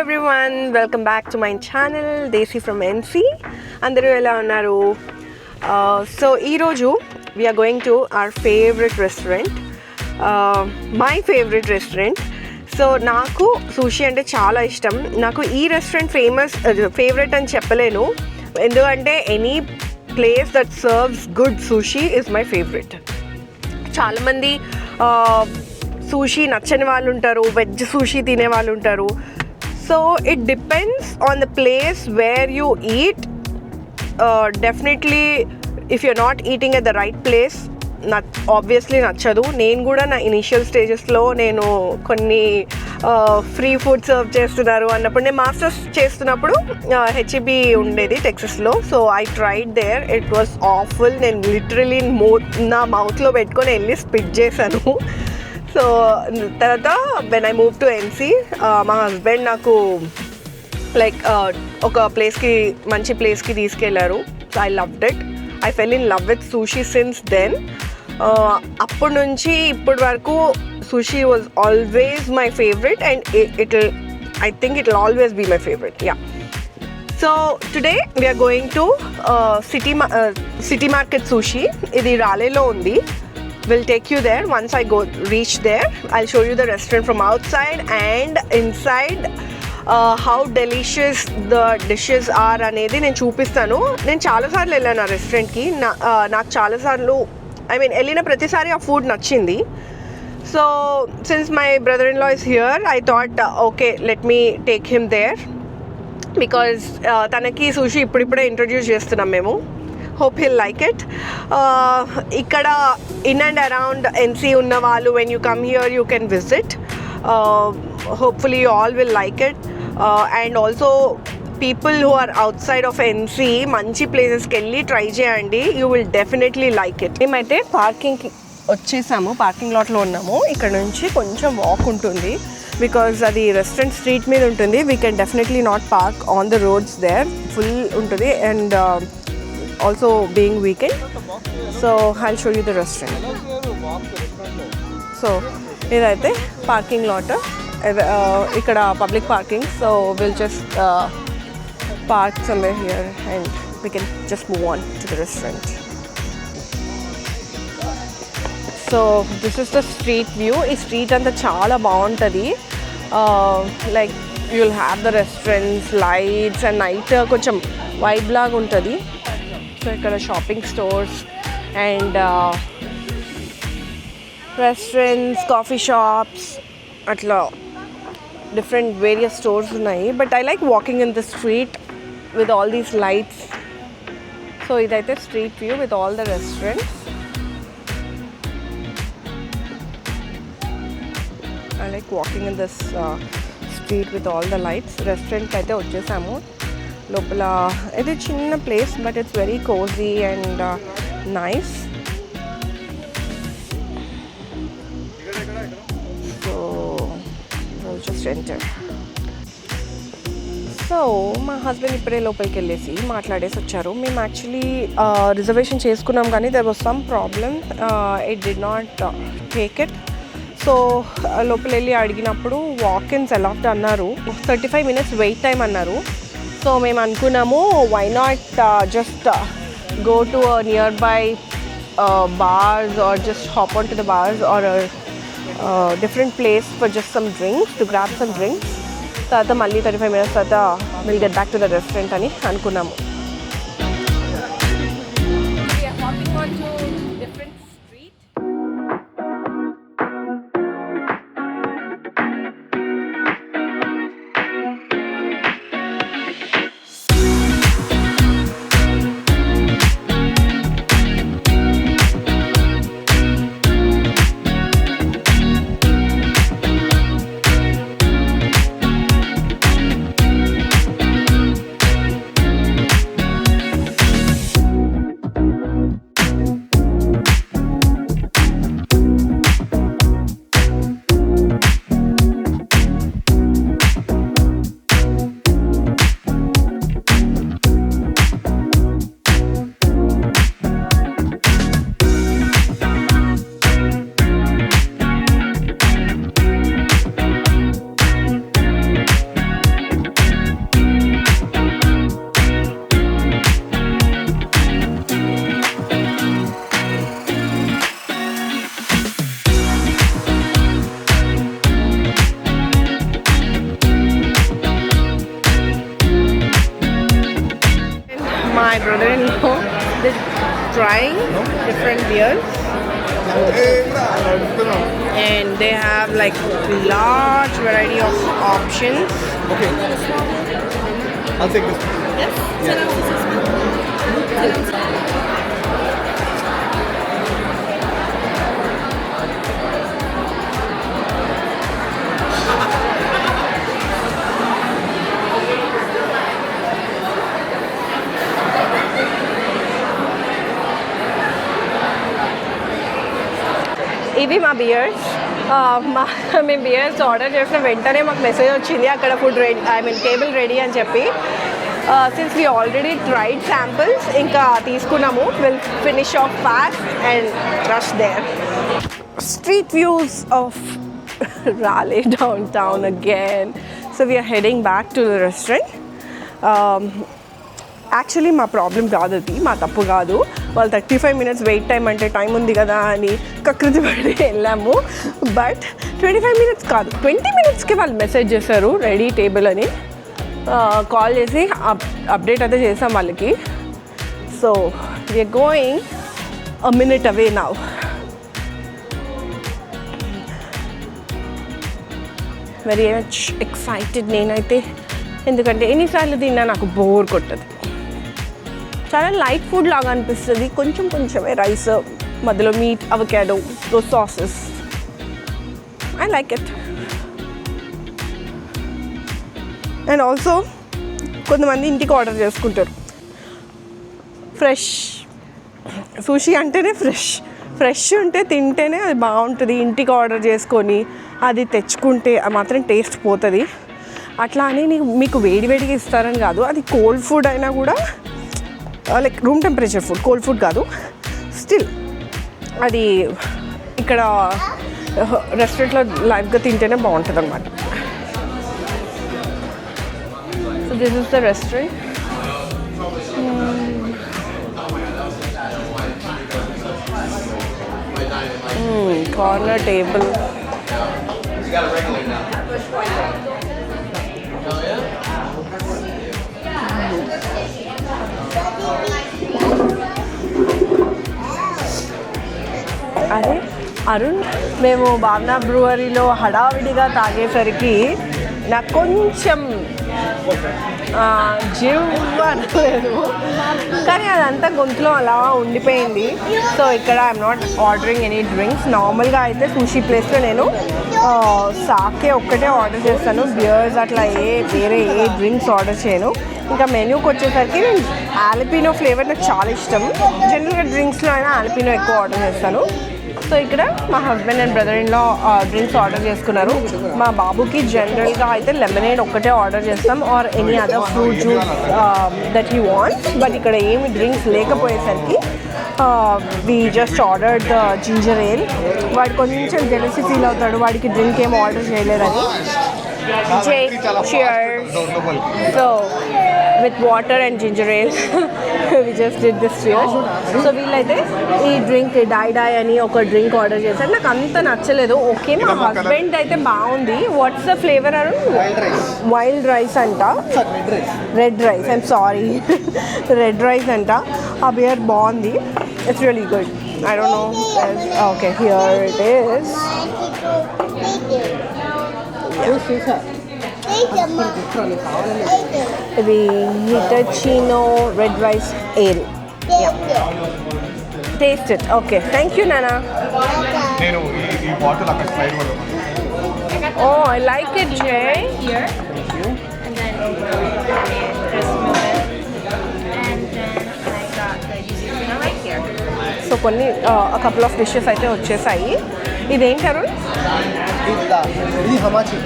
Everyone welcome back to my channel Desi from NC అందరూ ఎలా ఉన్నారు? సో ఈరోజు we're going to our favourite restaurant my favourite restaurant so నాకు sushi అంటే చాలా ఇష్టం. నాకు ఈ రెస్టారెంట్ ఫేమస్ ఫేవరెట్ అని చెప్పలేను. ఎందుకంటే any place that serves good sushi is my favourite చాలామంది సూషీ నచ్చని వాళ్ళు ఉంటారు వెజ్ సూషీ తినే వాళ్ళు ఉంటారు. So it depends on the place where you eat definitely if you not eating at the right place నా ఆబ్వియస్లీ నచ్చదు. నేను కూడా నా ఇనిషియల్ స్టేజెస్లో నేను కొన్ని ఫ్రీ ఫుడ్ సర్వ్ చేస్తున్నారు అన్నప్పుడు నేను మాస్టర్స్ చేస్తున్నప్పుడు uh, హెచ్ఈబి ఉండేది టెక్సస్లో so I tried there it was awful నేను లిటరలీ మో నా మౌత్లో పెట్టుకొని వెళ్ళి స్పిట్ చేశాను. సో తర్వాత when I move to NC మా హస్బెండ్ నాకు లైక్ ఒక ప్లేస్కి మంచి ప్లేస్కి తీసుకెళ్ళారు so I loved it I fell in love with sushi since then అప్పటి నుంచి ఇప్పటి వరకు sushi was always my favourite and it I think it always be my favourite yeah so today we're going to city city market sushi ఇది రాలేలో ఉంది. Will take you there once I go reach there I show you the restaurant from outside and inside how delicious the dishes are అనేది నేను చూపిస్తాను. నేను చాలాసార్లు వెళ్ళాను ఆ రెస్టారెంట్కి నా నాకు చాలాసార్లు ఐ మీన్ వెళ్ళిన ప్రతిసారి ఆ ఫుడ్ నచ్చింది. So since my brother in law is here I thought okay let me take him there because తనకి సూషి ఇప్పుడిప్పుడే ఇంట్రడ్యూస్ చేస్తున్నాం మేము. Hope he'll like it. ఇక్కడ ఇన్ అండ్ అరౌండ్ ఎన్సీ ఉన్న వాళ్ళు when you come here you can visit hopefully you all will like it and also people who are outside of NC మంచి ప్లేసెస్కి వెళ్ళి try చేయండి. You will definitely like it మేమైతే పార్కింగ్కి వచ్చేసాము. Parking లాట్లో ఉన్నాము. ఇక్కడ నుంచి కొంచెం వాక్ ఉంటుంది. బికాజ్ అది రెస్టారెంట్ స్ట్రీట్ మీద ఉంటుంది. We can definitely not park on the roads there full ఉంటుంది. And also being weekend so I show you the restaurant so ఇదైతే పార్కింగ్ లాట్ ఇక్కడ public parking so will just park somewhere here and we can just move on to the restaurant so this is the street view ఈ street అంతా చాలా బాగుంటుంది. Like you'll have the restaurants lights and night కొంచెం vibe లాగా ఉంటుంది so ఇక్కడ shopping stores and restaurants coffee shops అట్లా different various stores ఉన్నాయి. But I like walking in the street with all these lights so ఇదైతే street view with all the restaurants I like walking in this street with all the lights రెస్టారెంట్కి అయితే వచ్చేసాము. లోపల ఇది చిన్న place but it's very cozy and nice so just enter so మా husband ఇప్పుడే లోపలికి వెళ్ళేసి మాట్లాడేసి వచ్చారు. మేము యాక్చువల్లీ రిజర్వేషన్ uh, చేసుకున్నాం కానీ there was some problem it did not take it so లోపల వెళ్ళి అడిగినప్పుడు వాకిన్స్ అలాట్ అన్నారు. Thirty five minutes wait time అన్నారు. సో మేము అనుకున్నాము why not just go to nearby bars or just hop on to the bars or different place for just some drinks to grab some drinks తర్వాత మళ్ళీ thirty five minutes తర్వాత will get back to the restaurant అని అనుకున్నాము. I'll take this. ఇవి మా beers మా మేము beers order చేసిన వెంటనే మాకు మెసేజ్ వచ్చింది అక్కడ food ready I mean table ready అని చెప్పి. Since we already tried samples ఇంకా తీసుకున్నాము. Will finish off pack and rush there street views of Raleigh downtown again so we're heading back to the restaurant actually మా problem కాదు అది మా తప్పు కాదు. వాళ్ళు thirty five minutes wait time అంటే టైం ఉంది కదా అని కకృతి పడి వెళ్ళాము. బట్ ట్వంటీ ఫైవ్ మినిట్స్ కాదు ట్వంటీ మినిట్స్కి వాళ్ళు మెసేజ్ చేశారు రెడీ టేబుల్ అని. కాల్ చేసి అప్ అప్డేట్ అయితే చేసాం వాళ్ళకి. So we're going a minute away now very much excited నేనైతే. ఎందుకంటే ఎన్నిసార్లు తిన్నా నాకు బోర్ కొట్టదు. చాలా లైట్ ఫుడ్ లాగా అనిపిస్తుంది. కొంచెం కొంచెమే రైస్ మధ్యలో meat avocado though sauces I like it and also కొంతమంది ఇంటికి ఆర్డర్ చేసుకుంటారు. ఫ్రెష్ సుషి అంటేనే ఫ్రెష్ ఫ్రెష్ ఉంటే తింటేనే అది బాగుంటుంది. ఇంటికి ఆర్డర్ చేసుకొని అది తెచ్చుకుంటే మాత్రం టేస్ట్ పోతుంది. అట్లా అని నీకు మీకు వేడి వేడిగా ఇస్తారని కాదు. అది కోల్డ్ ఫుడ్ అయినా కూడా like room temperature food cold food కాదు. స్టిల్ అది ఇక్కడ uh, రెస్టారెంట్లో లైవ్గా తింటేనే బాగుంటుంది అనమాట so this is the restaurant corner table అరే అరుణ్ మేము భావనా బ్రూవరీలో హడావిడిగా తాగేసరికి నాకు కొంచెం జీవ్ అనలేదు. కానీ అదంతా గొంతులో అలా ఉండిపోయింది. సో ఇక్కడ I'm not ordering any drinks నార్మల్గా అయితే సూషీ ప్లేస్లో నేను సాకే ఒక్కటే ఆర్డర్ చేస్తాను. బియర్స్ అట్లా ఏ వేరే ఏ డ్రింక్స్ ఆర్డర్ చేయను. ఇంకా మెనూకి వచ్చేసరికి నేను ఆలపినో ఫ్లేవర్ నాకు చాలా ఇష్టం. జనరల్గా డ్రింక్స్లో అయినా ఆలపినో ఎక్కువ ఆర్డర్ చేస్తాను. సో ఇక్కడ మా హస్బెండ్ అండ్ బ్రదర్ ఇన్లో డ్రింక్స్ ఆర్డర్ చేసుకున్నారు మా బాబుకి జనరల్గా అయితే లెమనేడ్ ఒక్కటే ఆర్డర్ చేస్తాం or any other fruit juice that he wants but ఇక్కడ ఏమి డ్రింక్స్ లేకపోయేసరికి we just order the ginger ale వాడు కొంచెం జెలసీ ఫీల్ అవుతాడు. వాడికి డ్రింక్ ఏం ఆర్డర్ చేయలేదని. So with water and ginger ale we just did this cheers so వీళ్ళైతే ఈ డ్రింక్ డై డై అని ఒక డ్రింక్ ఆర్డర్ చేశారు. నాకు అంత నచ్చలేదు. ఓకే మా హస్బెండ్ అయితే బాగుంది. వాట్స్ ద ఫ్లేవర్ అరు వైల్డ్ రైస్ అంట. Red rice I'm sorry red rice అంట. ఆ బియర్ బాగుంది. It's really good. I don't know. If, oh, okay, here it is. Yeah. The Hitachino red rice ale. Yeah. Taste it. Okay. Thank you, Nana. Oh, I like it, Jay. Here. Thank you. So కొన్ని couple of dishes అయితే వచ్చేసాయి. ఇదేంటారు ఇది hamachi.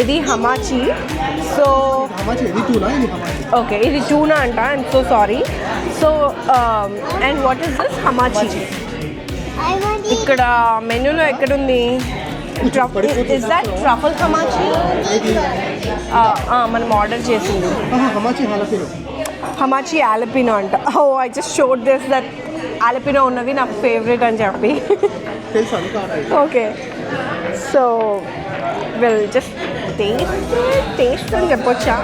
ఇది hamachi. So okay ఇది tuna అంట and so sorry so and what is this hamachi. ఇక్కడ menu ఎక్కడుంది? Is that truffle hamachi? మనం ఆర్డర్ చేసింది. హమాచి హమాచి ఆలపినో అంట. ఓ I just showed this that jalapeno ఉన్నవి నాకు ఫేవరెట్ అని చెప్పి. Okay so we'll just taste taste అని చెప్పొచ్చా?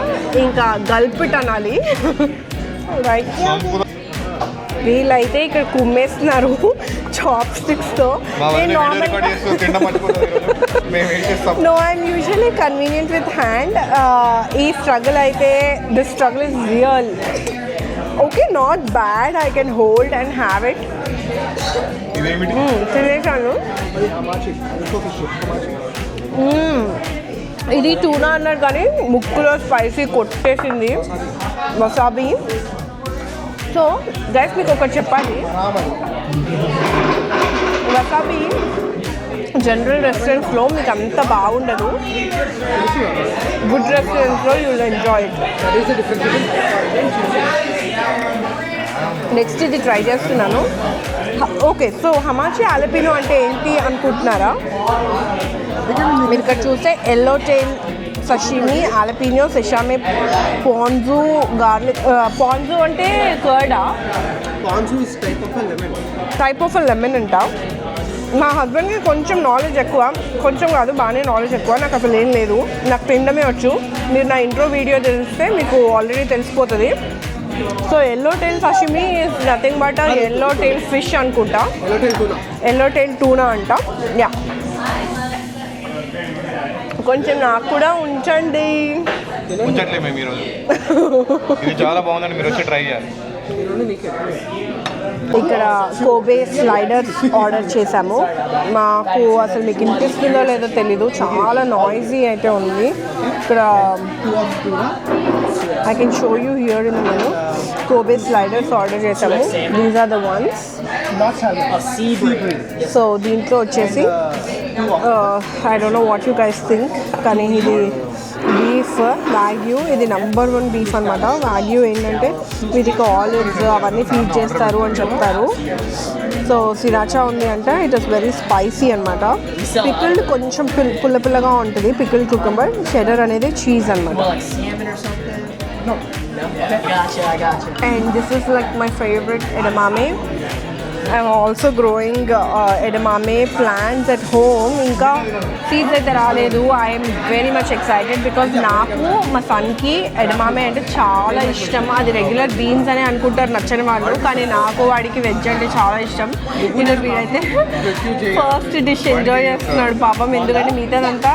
ఇంకా గల్పిట్ అనాలి రైట్ వీళ్ళైతే ఇక్కడ కుమ్మేస్తున్నారు చాప్ స్టిక్స్తో no I'm usually convenient with hand ఈ స్ట్రగుల్ అయితే this struggle is real okay not bad I can hold and have it Hmm, తినేసాను. మ్మ్. ఇది టూనా అన్నారు కానీ ముక్కులో స్పైసీ కొట్టేసింది. వసాబీ సో గైస్ మీకు ఒకటి చెప్పాలి. వసాబీ జనరల్ రెస్టారెంట్స్లో మీకు అంత బాగుండదు. Good రెస్టారెంట్స్లో you will enjoy it that is the difference next ఇది ట్రై చేస్తున్నాను. ఓకే సో హమాచి ఆలపినో అంటే ఏంటి అనుకుంటున్నారా? మీరు ఇక్కడ చూస్తే yellow tail sashimi jalapeno sesame ponzu garlic ponzu అంటే కర్డా టైప్ ఆఫ్ లెమన్ అంట? మా హస్బెండ్కి కొంచెం నాలెడ్జ్ ఎక్కువ. కొంచెం కాదు బాగానే నాలెడ్జ్ ఎక్కువ. నాకు అసలు ఏం లేదు. నాకు తినడమే వచ్చు. మీరు నా ఇంట్రో వీడియో తెలిస్తే మీకు ఆల్రెడీ తెలిసిపోతుంది. So yellow tail sashimi is nothing but yellow tail fish అనుకుంటా. ఎల్లో టైల్ టూనా అంట. యా కొంచెం నాకు కూడా ఉంచండి. ఉంచట్లే మేము ఈరోజు. ఇది చాలా బాగుందండి మీరు వచ్చి ట్రై చేయాలి. ఇక్కడ కోబే స్లైడర్స్ ఆర్డర్ చేశాము. మాకు అసలు మీకు వినిపిస్తుందో లేదో తెలీదు. చాలా నాయిజీ అయితే ఉంది. ఇక్కడ I can show you here in నేను కోబే స్లైడర్స్ ఆర్డర్ చేశాము. These are the ones so దీంట్లో వచ్చేసి I don't know what you guys think కానీ ఇది బీఫ్ వాగ్యూ ఇది నంబర్ వన్ బీఫ్ అనమాట వాగ్యూ ఏంటంటే వీటికి ఆలివ్స్ అవన్నీ ఫీడ్ చేస్తారు అని చెప్తారు సో సిరాచా ఉంది అంటే ఇట్ ఇస్ వెరీ స్పైసీ అనమాట పికిల్డ్ కొంచెం పిల్ పుల్ల పుల్లగా ఉంటుంది పికిల్డ్ కుకుంబర్ షెడర్ అనేది చీజ్ అనమాట More like salmon or something? No. No? Also growing uh, edamame plants at home. ఇంకా సీడ్స్ అయితే రాలేదు. I'm very much excited because నాకు మా సన్కి ఎడమామే అంటే చాలా ఇష్టం. అది రెగ్యులర్ బీన్స్ అని అనుకుంటారు నచ్చని వాళ్ళు. కానీ నాకు వాడికి వెజ్ అంటే చాలా ఇష్టం. ఈరోజు వీడైతే ఫస్ట్ డిష్ ఎంజాయ్ చేస్తున్నాడు పాపం. ఎందుకంటే మిగతాదంతా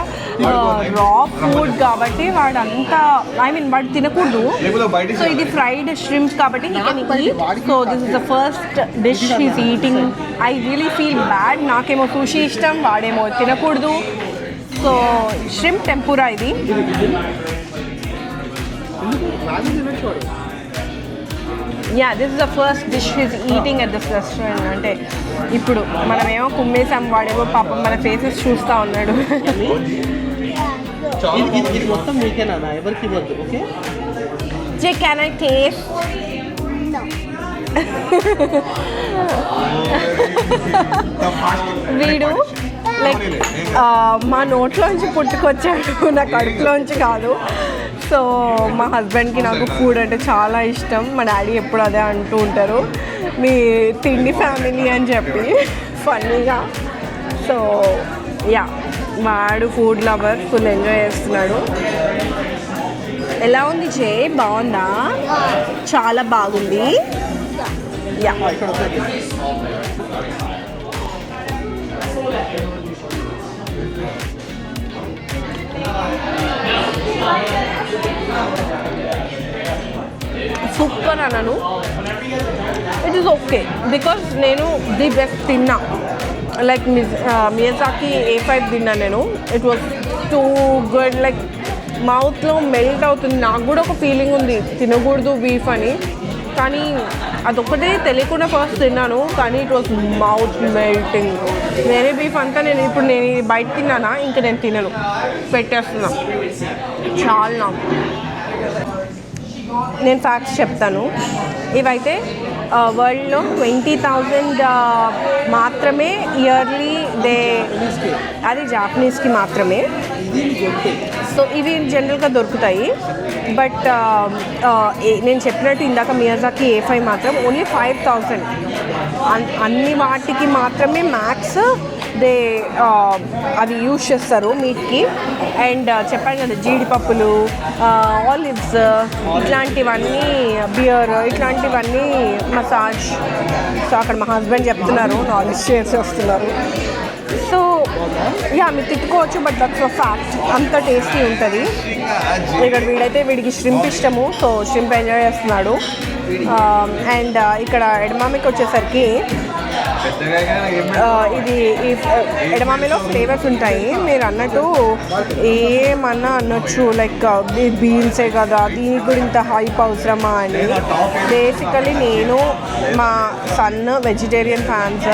రా ఫుడ్ కాబట్టి వాడు అంతా ఐ మీన్ వాడు తినకూడదు. సో ఇది ఫ్రైడ్ స్ట్రిమ్స్ కాబట్టి. So this is the first dish he's eating I really feel bad నాకేమో సుషి ఇష్టం వాడేమో తినకూడదు. సో ష్రిమ్ టెంపురా ఇది. Yeah this is the first dish he's eating at this restaurant అంటే ఇప్పుడు మనమేమో కుమ్మేసాం వాడేమో పాపం మన ఫేసెస్ చూస్తూ ఉన్నాడు. ఇది మొత్తం మీకేనా? ఎవరికి ఇవ్వద్దు okay? Jay can I taste వీడు లైక్ మా నోట్లోంచి పుట్టుకొచ్చాడు నా కడుపులోంచి కాదు. సో మా హస్బెండ్కి నాకు ఫుడ్ అంటే చాలా ఇష్టం. మా డాడీ ఎప్పుడు అదే అంటూ ఉంటారు. మీ తిండి ఫ్యామిలీ అని చెప్పి ఫన్నీగా. సో యా వాడు ఫుడ్ లవర్ ఫుల్ ఎంజాయ్ చేస్తున్నాడు. ఎలా ఉంది చే బాగుందా? చాలా బాగుంది. యా సూపర్ అనను ఇట్ ఈస్ ఓకే బికాస్ నేను ది బెస్ట్ తిన్నా. లైక్ మియజాకి ఏ ఫైవ్ తిన్నా నేను. It was too good like మౌత్లో melt అవుతుంది. నాకు కూడా ఒక ఫీలింగ్ ఉంది. తినకూడదు బీఫ్ అని. కానీ అదొక్కటే తెలియకుండా ఫస్ట్ తిన్నాను కానీ ఇట్ వాస్ మౌత్ మెల్టింగ్ వేరే బీఫ్ అంతా నేను ఇప్పుడు నేను ఇది బయట తిన్నానా ఇంకా నేను తినను. పెట్టేస్తున్నా. చాలా. నేను ఫ్యాక్ట్స్ చెప్తాను. ఇవైతే వరల్డ్లో ట్వంటీ థౌజండ్ మాత్రమే ఇయర్లీ దే అది జాపనీస్కి మాత్రమే. సో ఇవి జనరల్గా దొరుకుతాయి. బట్ uh, uh, నేను చెప్పినట్టు ఇందాక మియాజాకి ఏ ఫైవ్ మాత్రం ఓన్లీ ఫైవ్ థౌసండ్ అన్ని వాటికి మాత్రమే మ్యాక్స్ దే uh, అవి యూజ్ చేస్తారు మీట్కి అండ్ చెప్పాను కదా జీడిపప్పులు ఆలివ్స్ ఇట్లాంటివన్నీ బియర్ ఇట్లాంటివన్నీ మసాజ్ సో అక్కడ మా హస్బెండ్ చెప్తున్నారు నాలెడ్జ్ చేసి వస్తున్నారు సో యా మీరు తిట్టుకోవచ్చు బట్ దట్స్ ఫ్యాక్ట్ అంత టేస్టీ ఉంటుంది. ఇక్కడ వీడైతే వీడికి ష్రింప్ ఇష్టము. సో ష్రింప్ ఎంజాయ్ చేస్తున్నాడు. అండ్ ఇక్కడ ఎడమామికి వచ్చేసరికి ఇది ఈ ఎడమామిలో ఫ్లేవర్స్ ఉంటాయి. మీరు అన్నట్టు ఏమన్నా అనొచ్చు లైక్ బీన్సే కదా దీనికి కూడా ఇంత హైప్ అవసరమా అని. బేసికలీ నేను మా సన్ వెజిటేరియన్ ఫ్యాన్స్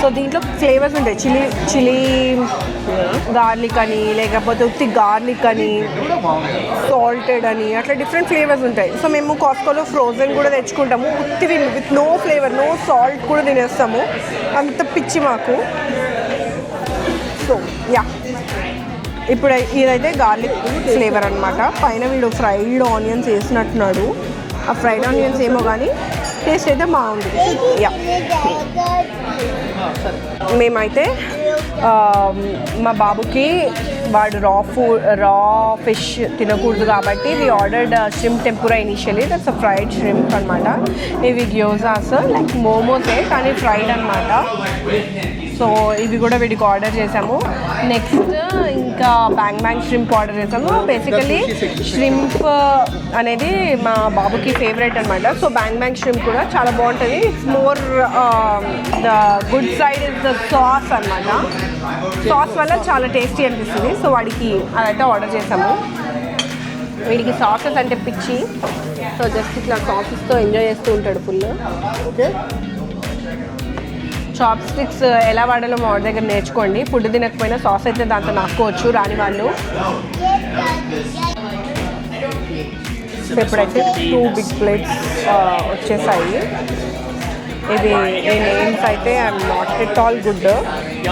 సో దీంట్లో ఫ్లేవర్స్ ఉంటాయి. చిల్లీ చిల్లీ గార్లిక్ అని లేకపోతే ఉత్తి గార్లిక్ అని సాల్టెడ్ అని అట్లా డిఫరెంట్ ఫ్లేవర్స్ ఉంటాయి. సో మేము కాస్కోలో ఫ్రోజన్ కూడా తెచ్చుకుంటాము. ఉత్తివి with no flavour no salt కూడా తినేస్తాము. అంత పిచ్చి మాకు. సో యా ఇప్పుడు ఇదైతే గార్లిక్ ఫ్లేవర్ అనమాట పైన వీడు ఫ్రైడ్ ఆనియన్స్ వేసినట్టున్నాడు. ఆ ఫ్రైడ్ ఆనియన్స్ ఏమో కానీ టేస్ట్ అయితే బాగుంది. యా మేమైతే మా బాబుకి వాడు రా ఫుడ్ రా ఫిష్ తినకూడదు కాబట్టి we ordered shrimp tempura initially that's a fried shrimp అనమాట ఇవి గ్యోజాస్ లైక్ మోమోసే కానీ ఫ్రైడ్ అనమాట సో ఇవి కూడా వీడికి ఆర్డర్ చేసాము నెక్స్ట్ ఇంకా బ్యాంగ్ బ్యాంగ్ షింప్ ఆర్డర్ చేసాము బేసికలీ షింప్ అనేది మా బాబుకి ఫేవరెట్ అనమాట సో బ్యాంగ్ బ్యాంగ్ షింప్ కూడా చాలా బాగుంటుంది. It's more the good side is the sauce అనమాట సాస్ వల్ల చాలా టేస్టీ అనిపిస్తుంది. సో వాడికి అదైతే ఆర్డర్ చేసాము వీడికి సాసెస్ అంటే పిచ్చి. సో జస్ట్ ఇట్లా సాసెస్తో ఎంజాయ్ చేస్తూ ఉంటాడు ఫుల్ చాప్ స్టిక్స్ ఎలా వాడాలో మా వాడి దగ్గర నేర్చుకోండి. ఫుడ్ తినకపోయినా సాస్ అయితే దాంతో నాకోవచ్చు రాని వాళ్ళు. ఎప్పుడైతే ఇప్పుడైతే టూ బిగ్ ప్లేట్స్ వచ్చేసాయి. ఇది ఈ నేమ్స్ అయితే I'm not it all good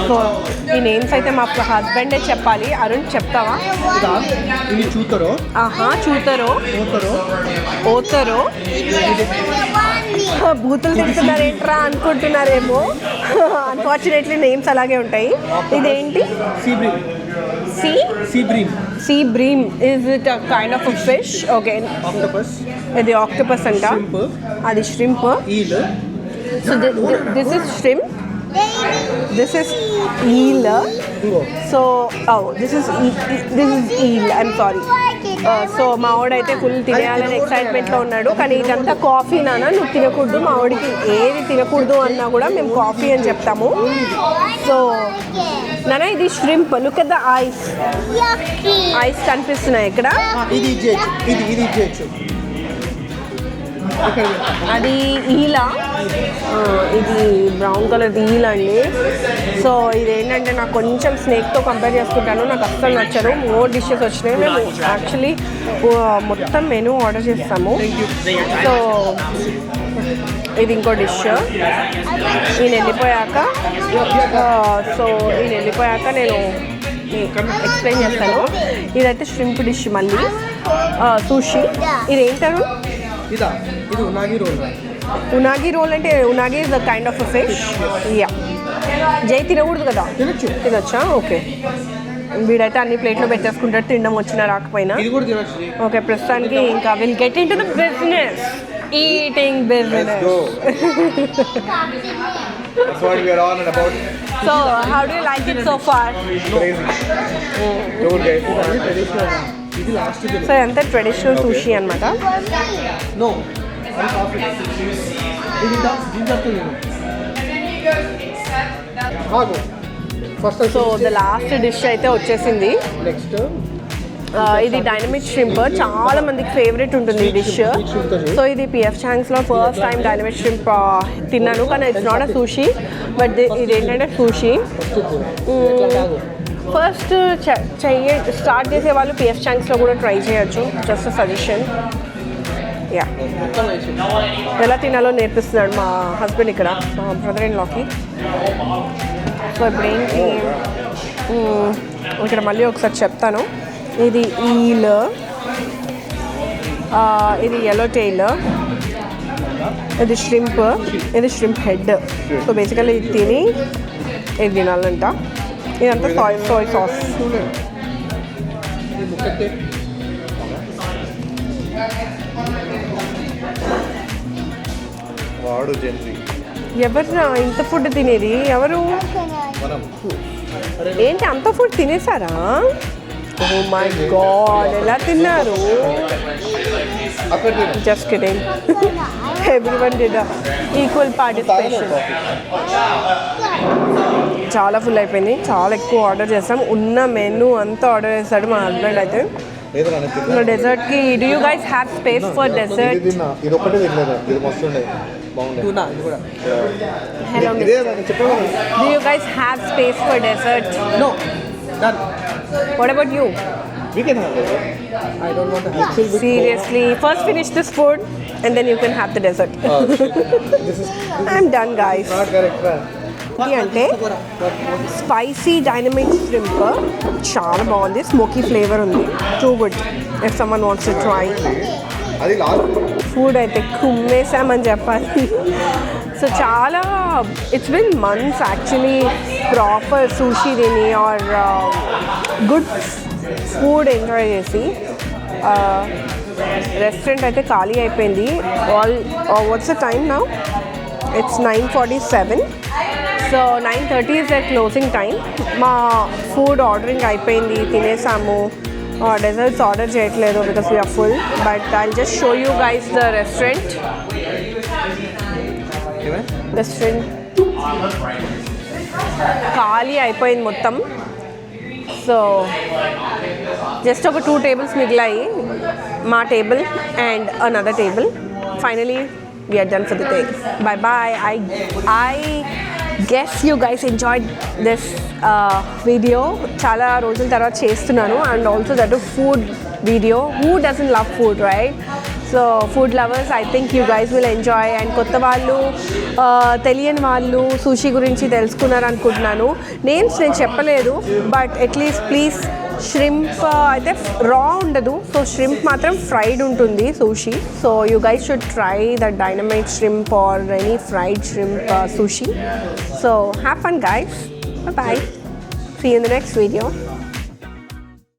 so ఈ నేమ్స్ అయితే మా హస్బెండే చెప్పాలి. అరుణ్ చెప్తావా? ఇది. చూతరో? ఆహా చూతరో. ఓతరో? ఓతరో. బూతులు తింటున్నారు ఏంట్రా అనుకుంటున్నారేమో. అన్ఫార్చునేట్లీ నేమ్స్ అలాగే ఉంటాయి. ఇదేంటి? Sea? Bream sea bream is it a kind of fish okay ఇది ఆక్టోపస్ అంట. అది shrimp so this is shrimp this is eel ఇంగో so oh this is this is eel I'm sorry so మా వాడైతే full తినేయాలని ఎక్సైట్మెంట్లో ఉన్నాడు. కానీ ఇదంతా coffee నాన్న నువ్వు తినకూడదు. మా వాడికి ఏది తినకూడదు అన్నా కూడా మేము కాఫీ అని చెప్తాము. సో నాన్న ఇది shrimp look the eyes eyes కనిపిస్తున్నాయి ఇక్కడ. ఇది ఇది ఇది. అది ఈల. ఇది బ్రౌన్ కలర్ ఈల అండి సో ఇది ఏంటంటే నాకు కొంచెం స్నేక్తో కంపేర్ చేసుకుంటాను. నాకు అస్సలు నచ్చరు మోర్ డిషెస్ వచ్చినాయి. మేము యాక్చువల్లీ మొత్తం మెనూ ఆర్డర్ చేస్తాము. సో ఇది ఇంకో డిష్ ఈయన వెళ్ళిపోయాక సో ఈయన వెళ్ళిపోయాక నేను ఎక్స్ప్లెయిన్ చేస్తాను. ఇదైతే ష్రింప్ డిష్ మళ్ళీ. సూషి ఇది ఏంటారు ఇదా ఇది ఉనాగి రోల్ ఉనాగి రోల్ అంటే unagi is the kind of fish yeah Jay తినకూడదు కదా? తినొచ్చు. తినొచ్చా? ఓకే వీడైతే అన్ని ప్లేట్లో పెట్టేసుకుంటాడు తినడం వచ్చినా రాకపోయినా. ఓకే ప్రస్తుతానికి ఇంకా will get in to the business eating business That's what we are on and about. So how do like it so far Crazy. So ఎంత ట్రెడిషనల్ సూషి అనమాట సో ద లాస్ట్ డిష్ అయితే వచ్చేసింది. Next ఇది dynamic shrimp చాలా మందికి favourite ఉంటుంది ఈ dish so ఇది పిఎఫ్ ఛాంగ్స్లో ఫస్ట్ టైం డైనమిక్ షింప్ తిన్నాను. కానీ it's not a sushi but ఇది ఏంటంటే సూషి ఫస్ట్ చెయ్య స్టార్ట్ చేసే వాళ్ళు పిఎఫ్ ఛాంగ్స్లో కూడా ట్రై చేయొచ్చు. జస్ట్ సజెషన్ యా ఎలా తినాలో నేర్పిస్తున్నాడు మా హస్బెండ్ ఇక్కడ మా బ్రదర్ ఇన్ లాకి సో ఇప్పుడు ఏంటి? ఇక్కడ మళ్ళీ ఒకసారి చెప్తాను. ఇది ఈల్ ఇది ఎల్లో టెయిల్ ఇది ష్రింప్ ఇది ష్రింప్ హెడ్ సో బేసికలీ ఇది తిని ఇది తినాలంట? ఇదంతా సాయ్ సోయ్ సాస్ వాడు ఎవరు ఇంత ఫుడ్ తినేది? ఎవరు? మనం. ఏంటి అంత ఫుడ్ తినేసారా ఓ మై గాడ్ ఎలా తిన్నారు. Just kidding everyone did equal participation చాలా ఫుల్ అయిపోయింది. చాలా ఎక్కువ ఆర్డర్ చేస్తాం ఉన్న మెనూ అంతా ఆర్డర్ చేస్తాడు మా హస్బెండ్ అయితే. ఇంకా డెజర్ట్కి do you guys have space for ఇది డెజర్ట్ ఇది ఒక్కటే తినలేదు. ఇది మస్తు ఉండే. బాగుండే. టూనా ఇది కూడా. హలో ఇదే నేను చెప్పాను do you guys have space for dessert no done What about you we can have I don't want little bit Seriously, first finish this food and then you can have the dessert. This is I'm done, guys. Not correct ఇది అంటే spicy dynamic shrimp చాలా బాగుంది smoky flavour ఉంది too good if someone wants to try అది last food అయితే కుమ్మేసామని చెప్పాలి so చాలా it's been months actually proper sushi తిని ఆర్ గుడ్ food enjoy చేసి రెస్టారెంట్ అయితే ఖాళీ అయిపోయింది. ఆల్ వాట్స్ ద టైమ్ నా it's nine forty seven so nine thirty is the closing time మా ఫుడ్ ఆర్డరింగ్ అయిపోయింది. తినేసాము. డెజర్ట్స్ ఆర్డర్ చేయట్లేదు because we're full but I just show you guys the restaurant restaurant ఖాళీ అయిపోయింది మొత్తం. So just ఒక two tables మిగిలాయి. మా table and another table. Finally we're done for the day bye bye I I guess you guys enjoy this video చాలా రోజుల తర్వాత చేస్తున్నాను. And also that food video who doesn't love food right food lovers I think you guys will enjoy and కొత్త వాళ్ళు తెలియని వాళ్ళు sushi గురించి తెలుసుకున్నారు అనుకుంటున్నాను నేమ్స్ నేను చెప్పలేదు బట్ అట్లీస్ట్ ప్లీజ్ ష్రింప్ అయితే రా ఉండదు. సో ష్రింప్ మాత్రం ఫ్రైడ్ ఉంటుంది sushi so you guys should try the dynamite shrimp or any fried shrimp sushi so have fun guys bye see in the next video